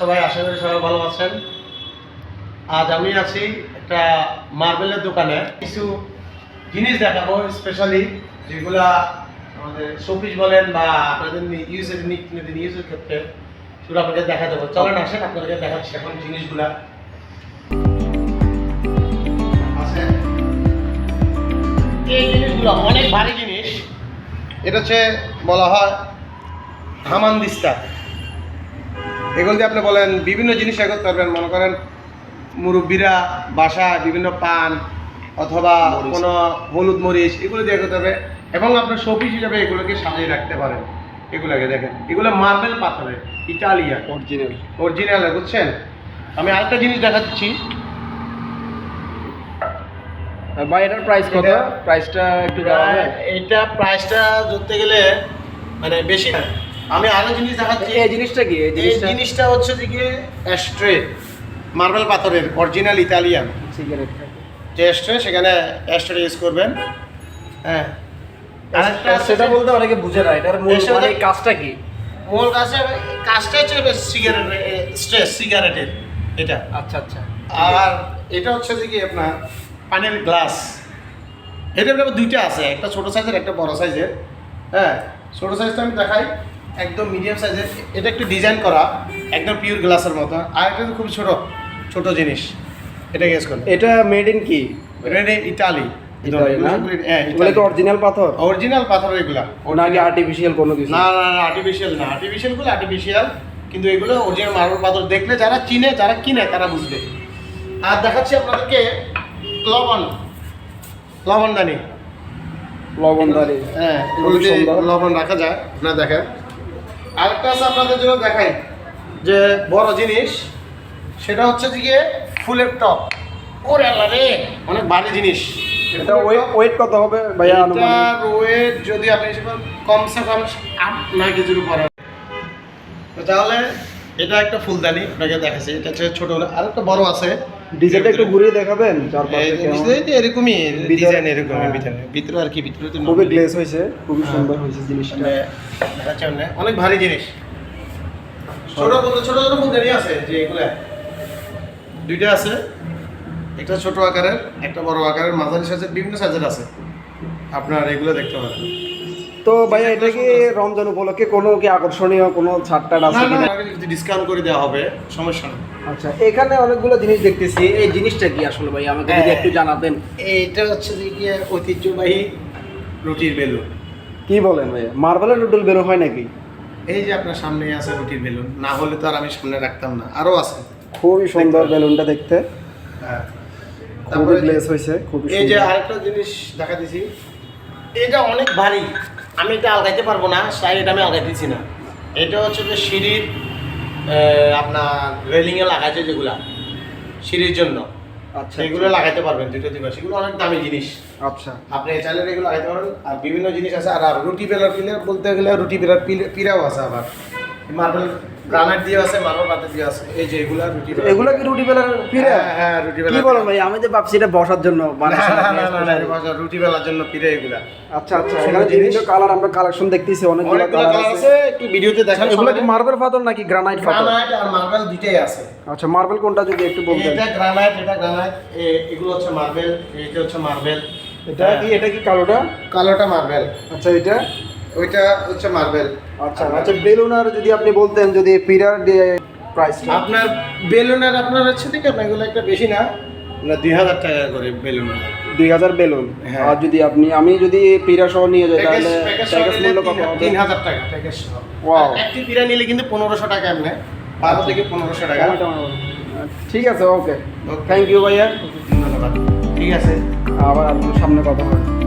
সবাই, আশা করি সবাই ভালো আছেন। আজ আমি আছি একটা মার্বেলের দোকানে। কিছু জিনিস দেখাবো স্পেশালি যেগুলা আমাদের শোপিস বলেন বা আপনাদের ইউজের নিত্যদিন ইউজের ক্ষেত্রে সেগুলো আপনাদের দেখা যাব চলেন, আসেন, আপনাদেরকে দেখাচ্ছি এখন জিনিসগুলো। অনেক ভারী জিনিস। এটা হচ্ছে বলা হয় হামান দিস্তা এগুলো দিয়ে আপনি বলেন বিভিন্ন জিনিস এ করতে পারবেন মনে করেন মুরব্বীরা বাসা বিভিন্ন পান অথবা কোনো হলুদ মরিচ এগুলো দিয়ে করতে হবে এবং আপনার শোপিস হিসাবে এগুলোকে সাজিয়ে রাখতে পারেন। এগুলোকে দেখেন এগুলো মার্বেল পাথরের ইটালিয়া অরিজিনাল অরিজিনাল বুঝছেন? আমি আরেকটা জিনিস দেখাচ্ছি। ভাই এটার প্রাইস কত? প্রাইসটা একটু এটা প্রাইসটা ধরতে গেলে মানে বেশি না। আমি আরও জিনিস দেখাচ্ছি। এই জিনিসটা কি? এই জিনিসটা হচ্ছে যে গিয়ে অ্যাস্ট্রে মার্বেল পাথরের অরিজিনাল ইতালিয়ান সিগারেট যে অ্যাস্ট্রে সেখানে অ্যাস্ট্রে ইউজ করবেন। হ্যাঁ। আরেকটা সেটা বলতে অনেকে বুঝে না এটার মূল মানে কাজটা কি? মূল কাছে কাজটা হচ্ছে সিগারেট স্ট্রেস সিগারেটের এটা। আচ্ছা আচ্ছা। আর এটা হচ্ছে যে কি আপনার পানির গ্লাস এটা দুইটা আছে একটা ছোট সাইজের একটা বড় সাইজের হ্যাঁ ছোট সাইজটা আমি দেখাই। একদম মিডিয়াম সাইজের এটা একটু ডিজাইন করা একদম পিওর গ্লাসের মতো। আর এটা তো খুব ছোট ছোট জিনিস। এটা গেস করুন এটা মেড ইন কি? এটা ইটালি ইতালি হ্যাঁ অরিজিনাল পাথর? অরিজিনাল পাথর এগুলা। নাকি আর্টিফিশিয়াল কোনো কিছু? না না না আর্টিফিশিয়াল আর্টিফিশিয়াল কিন্তু এগুলো অরিজিনাল মার্বেল পাথর। দেখলে যারা চিনে যারা কিনে তারা বুঝবে। আর দেখাচ্ছি আপনাদেরকে লবণ। লবণদানি। হ্যাঁ। লবণ রাখা যায়। আপনারা দেখেন। আরেকটা আছে আপনাদের জন্য দেখাই। যে বড় জিনিস সেটা হচ্ছে যে গিয়ে ফুলের টপ ওরে আল্লাহ রে অনেক ভারী জিনিস। এটা ওয়েট ওয়েট কত হবে ভাইয়া এটার ওয়েট যদি আপনি হিসেবে কমসে কম আট নয় কেজির উপর তাহলে এটা একটা ফুলদানি আপনাকে দেখাচ্ছি। এটা হচ্ছে ছোট আর একটা বড় আছে। ডিজাইনটা একটু ঘুরিয়ে দেখাবেন চারপাশে এরকমই ডিজাইন এরকমই। ভিতরে ভিতরে। আর কি ভিতরে তো খুবই গ্লেজ হয়েছে খুবই হ্যাঁ। সুন্দর হয়েছে জিনিসটা। মানে অনেক ভারী জিনিস। ছোট ছোট ছোট ছোট ফুলদানি আছে যে এগুলা। দুইটা আছে একটা ছোট আকারের একটা বড় আকারের মাঝারি সাইজের বিভিন্ন সাইজের আছে। আপনার এগুলো দেখতে পারেন। তো ভাইয়া এটা কি রমজান উপলক্ষে কোনো কি আকর্ষণীয় কোনো ছাড় টাড় আছে কিনা? যদি ডিসকাউন্ট করে দেওয়া হবে সমস্যা নেই। আচ্ছা এখানে অনেকগুলো জিনিস দেখতেছি। এই জিনিসটা কি আসলে ভাই আমাকে যদি হ্যাঁ। একটু জানাতেন? এইটা হচ্ছে যে কি ঐতিহ্যবাহী রুটির বেলুন। কি বলেন ভাইয়া? মার্বেলের নুডল বেলুন হয় নাকি? এই যে আপনার সামনে আছে রুটির বেলুন না হলে তো আর আমি সামনে রাখতাম না আরও আছে। খুবই সুন্দর বেলুনটা দেখতে। হ্যাঁ। তারপরে গ্লেজ হয়েছে খুবই এই যে আরেকটা জিনিস দেখা দিছি এটা অনেক ভারী। আমি এটা আলগাইতে পারব না তাই এটা আমি আলগাইতেছি না। এটা হচ্ছে যে সিঁড়ির আপনার রেলিংয়ে লাগাইছে যেগুলা সিঁড়ির জন্য। আচ্ছা এগুলো লাগাইতে পারবেন দুটো দিবা সেগুলো অনেক দামি জিনিস। আচ্ছা। আপনি চাইলে এগুলো লাগাইতে পারবেন আর বিভিন্ন জিনিস আছে। আর আর রুটি বেলার পিলার বলতে গেলে রুটি বেলার পিলে- পিরাও আছে আবার। মার্বেল গ্রানাইট দিয়ে আছে মার্বেল পাতে দিয়ে আছে। এই যে এগুলা রুটি বেলার কি রুটি বেলার পিড়া হ্যাঁ, হ্যাঁ, রুটি কি বলেন ভাই? আমি তো ভাবছি এটা বসার জন্য না, না, না, না, না, specially। এটা রুটি বেলার জন্য পিরে এগুলা। আচ্ছা আচ্ছা এখানে বিভিন্ন কালার আমরা কালেকশন দেখতেছি অনেকগুলো অনেকগুলো কালার কালার আছে। আছে একটু ভিডিওতে দেখান এগুলো কি মার্বেল পাথর নাকি গ্রানাইট পাথর গ্রানাইট আর মার্বেল দুইটাই আছে। আচ্ছা মার্বেল কোনটা যদি একটু বলতেন? এটা গ্রানাইট এটা গ্রানাইট এগুলো হচ্ছে মার্বেল এটা হচ্ছে মার্বেল এটা কি এটা কি কালোটা? কালোটা মার্বেল আচ্ছা এটা? ওইটা হচ্ছে মার্বেল আচ্ছা আচ্ছা বেলুন আর যদি আপনি বলতেন যদি পিরার প্রাইস আপনার বেলুনের আপনার হচ্ছে ঠিক আছে এগুলো একটা বেশি না? না দুই হাজার টাকা করে বেলুন। দুই হাজার বেলুন? হ্যাঁ। আর যদি আপনি আমি যদি পিরা সহ নিয়ে যাই তাহলে প্যাকেজ মূল্য কত হবে? তিন হাজার টাকা প্যাকেজ Wow. একটি পিরা নিলে কিন্তু পনেরোশো টাকা এমনি। বারো থেকে পনেরোশো টাকা। ঠিক আছে ওকে থ্যাংক ইউ ভাইয়া। ধন্যবাদ। ঠিক আছে। আবার আপনার সামনে কথা হবে।